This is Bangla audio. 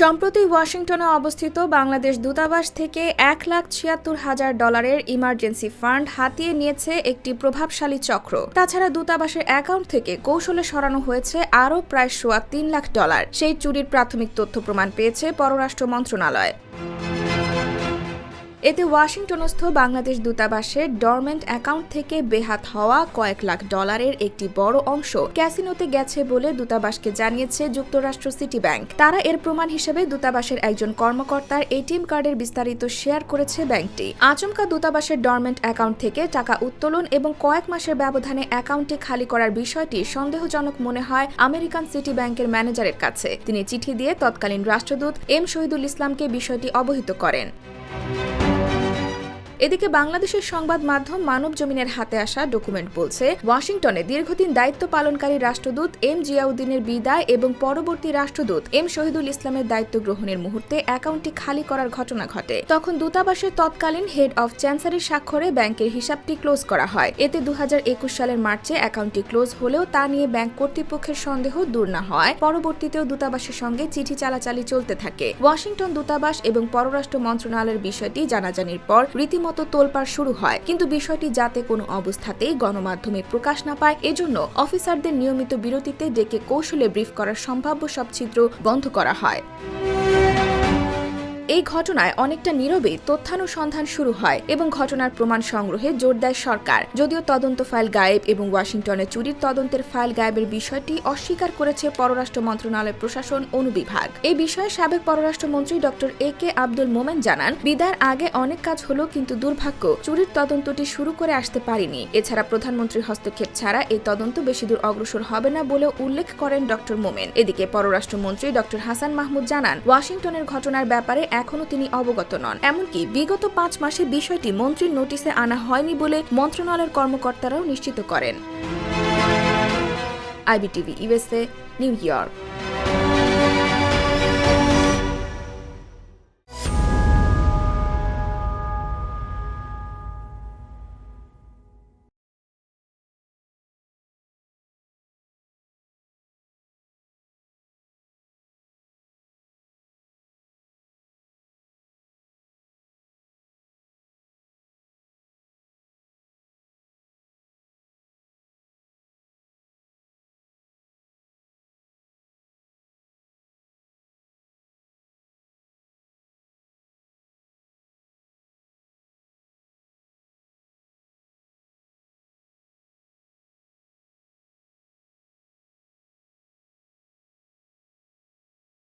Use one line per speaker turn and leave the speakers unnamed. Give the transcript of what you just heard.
সম্প্রতি ওয়াশিংটনে অবস্থিত বাংলাদেশ দূতাবাস থেকে এক লাখ ছিয়াত্তর হাজার ডলারের ইমার্জেন্সি ফান্ড হাতিয়ে নিয়েছে একটি প্রভাবশালী চক্র। তাছাড়া দূতাবাসের অ্যাকাউন্ট থেকে কৌশলে সরানো হয়েছে আরও প্রায় সোয়া তিন লাখ ডলার। সেই চুরির প্রাথমিক তথ্য প্রমাণ পেয়েছে পররাষ্ট্র মন্ত্রণালয়। এতে ওয়াশিংটনস্থ বাংলাদেশ দূতাবাসের ডরমেন্ট অ্যাকাউন্ট থেকে বেহাত হওয়া কয়েক লাখ ডলারের একটি বড় অংশ ক্যাসিনোতে গেছে বলে দূতাবাসকে জানিয়েছে যুক্তরাষ্ট্র সিটি ব্যাংক। তারা এর প্রমাণ হিসেবে দূতাবাসের একজন কর্মকর্তার এটিএম কার্ডের বিস্তারিত শেয়ার করেছে ব্যাংকটি। আচমকা দূতাবাসের ডরমেন্ট অ্যাকাউন্ট থেকে টাকা উত্তোলন এবং কয়েক মাসের ব্যবধানে অ্যাকাউন্টটি খালি করার বিষয়টি সন্দেহজনক মনে হয় আমেরিকান সিটি ব্যাংকের ম্যানেজারের কাছে। তিনি চিঠি দিয়ে তৎকালীন রাষ্ট্রদূত এম শহীদুল ইসলামকে বিষয়টি অবহিত করেন। এদিকে বাংলাদেশের সংবাদ মাধ্যম মানব জমিনের হাতে আসা ডকুমেন্ট বলছে, ওয়াশিংটনে দীর্ঘদিন দায়িত্ব পালনকারী রাষ্ট্রদূত এম জিয়াউদ্দিনের বিদায় এবং পরবর্তী রাষ্ট্রদূত এম শহীদুল ইসলামের দায়িত্ব গ্রহণের মুহূর্তে অ্যাকাউন্টটি খালি করার ঘটনা ঘটে। তখন দূতাবাসের তৎকালীন হেড অব চ্যান্সারির স্বাক্ষরে ব্যাংকের হিসাবটি ক্লোজ করা হয়। এতে দু হাজার একুশ সালের মার্চে অ্যাকাউন্টটি ক্লোজ হলেও তা নিয়ে ব্যাংক কর্তৃপক্ষের সন্দেহ দূর না হয়। পরবর্তীতেও দূতাবাসের সঙ্গে চিঠি চালাচালি চলতে থাকে। ওয়াশিংটন দূতাবাস এবং পররাষ্ট্র মন্ত্রণালয়ের বিষয়টি জানাজানির পর রীতিমতো তোলপাড় শুরু হয়। কিন্তু বিষয়টি যাতে কোনো অবস্থাতেই গণমাধ্যমে প্রকাশ না পায়, এজন্য অফিসারদের নিয়মিত বিরতিতে ডেকে কৌশলে ব্রিফ করার সম্ভাব্য সব ছিদ্র বন্ধ করা হয়। এই ঘটনায় অনেকটা নীরবে তথ্যানুসন্ধান শুরু হয় এবং ঘটনার প্রমাণ সংগ্রহে জোর দেয় সরকার। যদিও তদন্ত ফাইল গায়েব এবং ওয়াশিংটনে চুরির তদন্তের ফাইল গায়েবের বিষয়টি অস্বীকার করেছে পররাষ্ট্র মন্ত্রণালয় প্রশাসন অনুবিভাগ। এই বিষয়ে সাবেক পররাষ্ট্রমন্ত্রী ডক্টর এ কে আব্দুল মোমেন জানান বিদার আগে অনেক কাজ হলো কিন্তু দুর্ভাগ্য, চুরির তদন্তটি শুরু করে আসতে পারেনি। এছাড়া প্রধানমন্ত্রীর হস্তক্ষেপ ছাড়া এই তদন্ত বেশি দূর অগ্রসর হবে না বলেও উল্লেখ করেন ডক্টর মোমেন। এদিকে পররাষ্ট্রমন্ত্রী ডক্টর হাসান মাহমুদ জানান, ওয়াশিংটনের ঘটনার ব্যাপারে এখনও তিনি অবগত নন। এমনকি বিগত পাঁচ মাসে বিষয়টি মন্ত্রীর নোটিশে আনা হয়নি বলে মন্ত্রণালয়ের কর্মকর্তারাও নিশ্চিত করেন। IBTV, USA, New York.